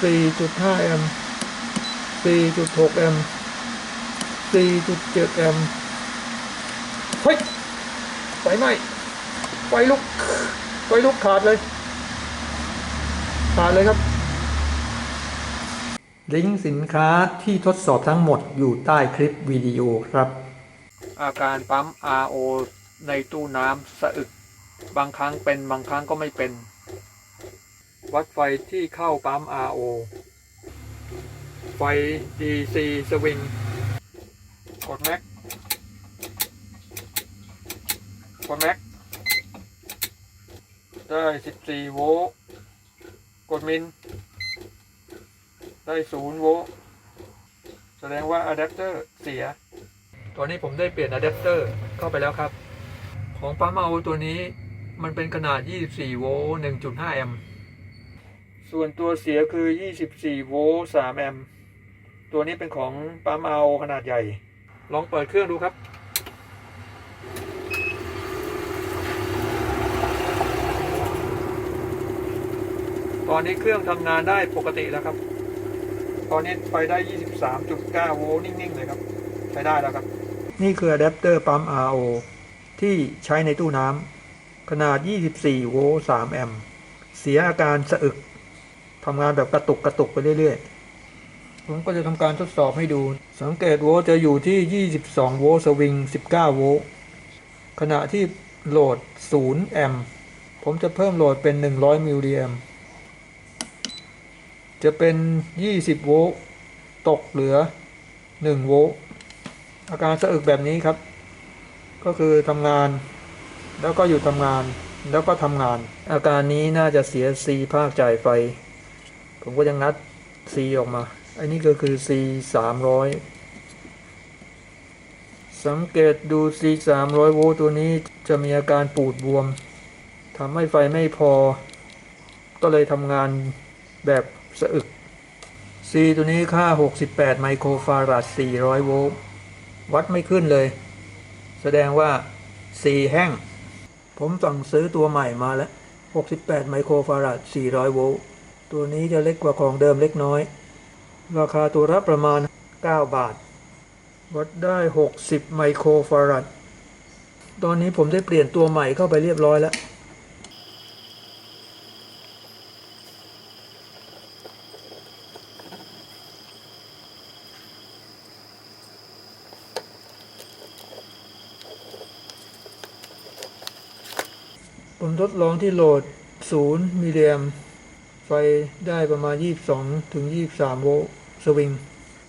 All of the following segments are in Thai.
4.5 แอมป์ 4.6 แอมป์ 4.7 แอมป์ เฮ้ย ไฟไหม้ ไฟลุก ไฟลุกขาดเลย ขาดเลยครับ ลิงก์สินค้าที่ทดสอบทั้งหมดอยู่ใต้คลิปวิดีโอครับ อาการปั๊ม RO ในตู้น้ำสะอึก บางครั้งเป็นบางครั้งก็ไม่เป็น วัดไฟที่เข้าปั๊ม RO ไฟ DC สวิง กดแม็ก กดแม็ก ได้ 14 โวลต์ กดมิน ได้ 0 โวลต์ แสดงว่าอะแดปเตอร์เสียตอนนี้ผมได้เปลี่ยนอะแดปเตอร์เข้าไปแล้วครับ ของปั๊มเอาตัวนี้มันเป็นขนาด 24 โวลต์ 1.5 แอมป์ ส่วนตัวเสียคือ 24 โวลต์3แอมป์ตัวนี้เป็นของปั๊มเอาขนาดใหญ่ ลองเปิดเครื่องดูครับ ตอนนี้เครื่องทำงานได้ปกติแล้วครับ ตอนนี้ไฟได้ 23.9 โวลต์นิ่ง ๆ เลยครับ ใช้ได้แล้วครับ นี่คืออะแดปเตอร์ปั๊ม RO ที่ใช้ในตู้น้ำขนาด 24 โวลต์3แอมป์เสียอาการสะอึก ทำงานแบบกระตุกกระตุกไปเรื่อยๆ ผมก็จะทำการทดสอบให้ดู สังเกตโวลต์จะอยู่ที่ 22 โวลต์สวิง 19 โวลต์ ขณะที่โหลด 0 แอมป์ ผมจะเพิ่มโหลดเป็น 100 มิลลิแอมป์ จะเป็น 20 โวลต์ ตกเหลือ 1 โวลต์ อาการสะอึกแบบนี้ครับ ก็คือทำงาน แล้วก็หยุดทำงาน แล้วก็ทำงาน อาการนี้น่าจะเสีย C ภาคจ่ายไฟ ผมก็จะงัด C ออกมา อันนี้ก็คือ C 300 สังเกตดู C 300โวลต์ตัวนี้จะมีอาการปูดบวมทำให้ไฟไม่พอ ก็เลยทำงานแบบสะอึก C ตัวนี้ค่า 68 ไมโครฟาราด 400 โวลต์ วัดไม่ขึ้นเลย แสดงว่า C แห้ง ผมสั่งซื้อตัวใหม่มาแล้ว 68 ไมโครฟาราด 400 โวลต์ ตัวนี้จะเล็กกว่าของเดิมเล็กน้อย ราคาตัวละประมาณ 9 บาท วัดได้ 60 ไมโครฟาราดตอนนี้ผมได้เปลี่ยนตัวใหม่เข้าไปเรียบร้อยแล้วผมทดลองที่โหลด 0 มิลลิแอมป์ ไฟได้ประมาณ 22 ถึง 23 โวลต์สวิง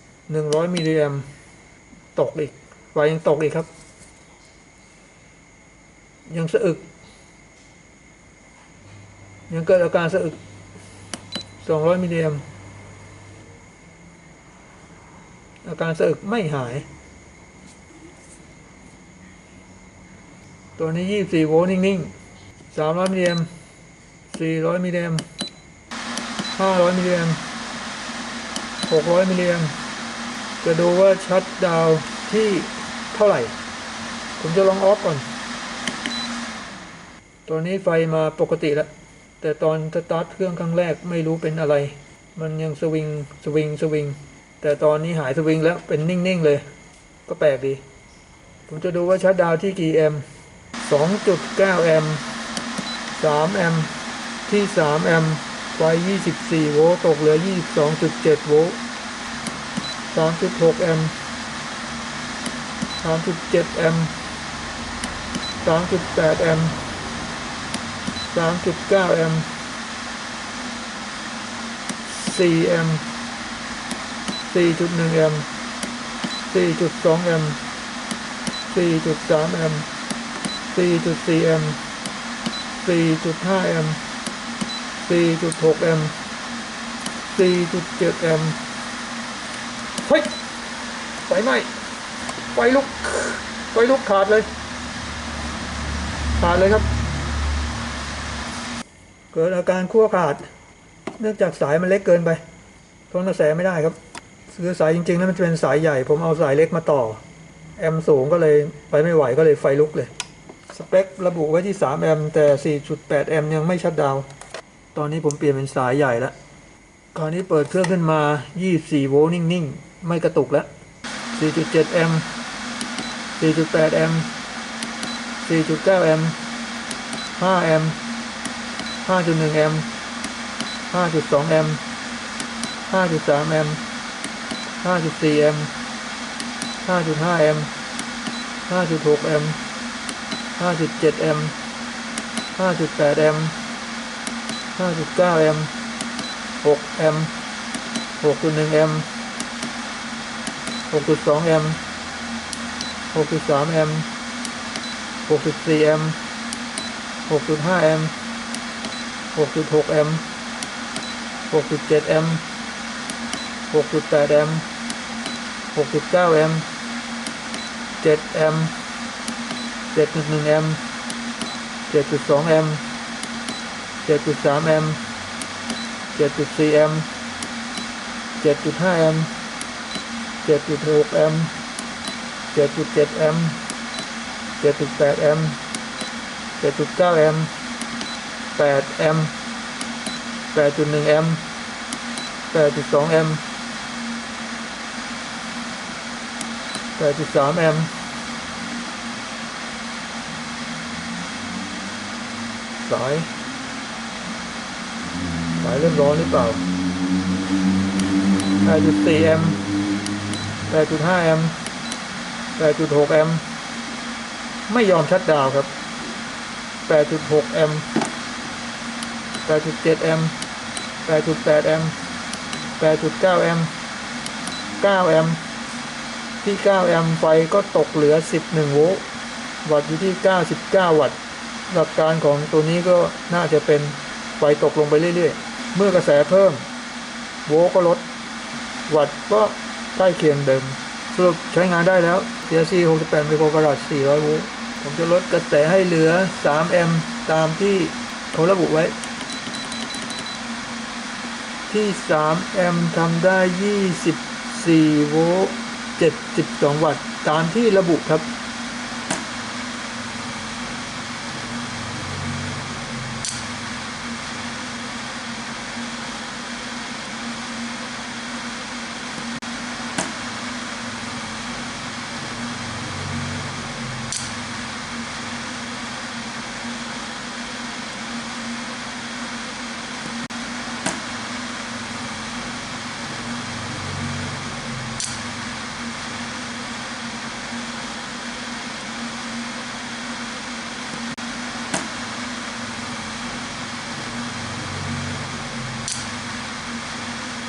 100 มิลลิแอมตกอีก ไฟยังตกอีกครับ ยังสะอึก ยังเกิดอาการสะอึก 200 มิลลิแอมอาการสะอึกไม่หาย ตัวนี้ 24 โวลต์นิ่งๆสามร้อยมิลลิแอมสี่ร้อยมิลลิแอม ห้าร้อยมิลลิแอมหกร้อยมิลลิแอมจะดูว่าชัดดาวที่เท่าไหร่ ผมจะลองออฟก่อน ตอนนี้ไฟมาปกติแล้ว แต่ตอนสตาร์ทเครื่องครั้งแรกไม่รู้เป็นอะไร มันยังสวิงสวิงสวิง แต่ตอนนี้หายสวิงแล้วเป็นนิ่ง ๆ เลย ก็แปลกดี ผมจะดูว่าชัดดาวที่กี่แอมป์2.9 แอมป์3แอมป์ที่3แอมป์ ไฟ24 โวลต์ตกเหลือ 22.7 โวลต์ 3.6 แอมป์ 3.7 แอมป์ 3.8 แอมป์ 3.9 แอมป์ 4 แอมป์ 4.1 แอมป์ 4.2 แอมป์ 4.3 แอมป์ 4.4 แอมป์ 4.5 แอมป์ 4.6 แอมป์ 4.7 แอมป์ เฮ้ย ไฟไหม้ ไฟลุก ไฟลุกขาดเลย ขาดเลยครับ เกิดอาการขั้วขาด เนื่องจากสายมันเล็กเกินไปทนกระแสไม่ได้ครับคือสายจริงๆนั้นมันจะเป็นสายใหญ่ ผมเอาสายเล็กมาต่อ แอมป์สูงก็เลยไปไม่ไหวก็เลยไฟลุกเลย สเปคระบุไว้ที่ 3 แอมป์แต่ 4.8 แอมป์ยังไม่ชัดดาวน์ ตอนนี้ผมเปลี่ยนเป็นสายใหญ่แล้วคราวนี้เปิดเครื่องขึ้นมา 24 โวลต์นิ่งๆ ไม่กระตุกแล้ว 4.7 แอมป์ 4.8 แอมป์ 4.9 แอมป์ 5 แอมป์ 5.1 แอมป์ 5.2 แอมป์ 5.3 แอมป์ 5.4 แอมป์ 5.5 แอมป์ 5.6 แอมป์ 5.7 แอมป์ 5.8 แอมป์ 5.9แอมป์6แอมป์6.1แอมป์6.2แอมป์6.3แอมป์6.4แอมป์6.5แอมป์6.6แอมป์6.7แอมป์6.8แอมป์6.9แอมป์7แอมป์7.1แอมป์7.2แอมป์ 7.3แอมป์7.4แอมป์7.5แอ สายเริ่มร้อนหรือเปล่า8.4แอมป์8.5แอมป์8.6แอมป์ไม่ยอมชัดดาวครับ 8.6 แอมป์ 8.7 แอมป์ 8.8 แอมป์ 8.9 แอมป์ 9 แอมป์ ที่ 9 แอมป์ไฟก็ตกเหลือ 11 โวลต์ วัตต์อยู่ที่ 99 วัตต์ หลักการของตัวนี้ก็น่าจะเป็นไฟตกลงไปเรื่อยๆ เมื่อกระแสเพิ่ม โวลต์ก็ลด วัตต์ก็ใกล้เคียงเดิมสรุปใช้งานได้แล้ว CRC 68ไมโครฟาราด400โวลต์ผมจะลดกระแสให้เหลือ 3 แอมป์ตามที่เขาระบุไว้ ที่ 3 แอมป์ทำได้ 24 โวลต์ 72 วัตต์ ตามที่ระบุครับ